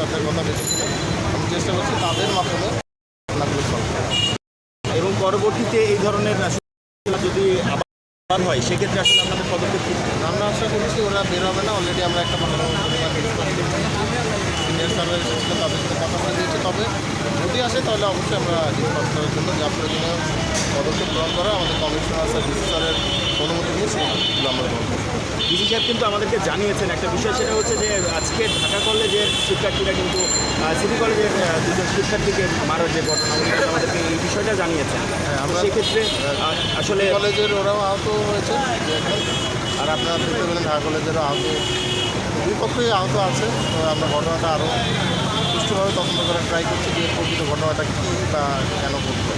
সাথের কথা ছিল আমি চেষ্টা করছি তাদের মাধ্যমে আপনাদের সলভ এবং পরবর্তীতে এই ধরনের যদি আবার হয়, সেক্ষেত্রে আসলে আপনাদের পদক্ষেপ কী? আমরা আশা করছি ওরা বের হবে না। অলরেডি আমরা একটা ভালো সিনিয়র সার্ভের এসেছিল, তাদের সাথে কথা বলে দিয়েছি। তবে যদি আসে, তাহলে অবশ্যই আমরা রিসপন্স জন্য যা প্রয়োজনীয় পদক্ষেপ গ্রহণ করা আমাদের কমিশনার স্যার ডিসি স্যারের অনুমতি নিয়ে সেগুলো আমরা গ্রহণ করছি ডিসি সাহেব কিন্তু আমাদেরকে জানিয়েছেন একটা বিষয় সেটা হচ্ছে যে আজকে ঢাকা কলেজের শিক্ষার্থীরা কিন্তু সিটি কলেজের দুজন শিক্ষার্থীকে মারার যে ঘটনা উনি আমাদেরকে এই বিষয়টা জানিয়েছেন। আমরা- সেক্ষেত্রে আসলে কলেজের ওরাও আহত হয়েছে আর আপনারা দেখতে পেলেন ঢাকা কলেজেরও আহত। দুই পক্ষই আহত আছে তো আমরা ঘটনাটা আরও সুষ্ঠুভাবে তদন্ত করার ট্রাই করছি যে প্রকৃত ঘটনাটা কী বা কেন ঘটলো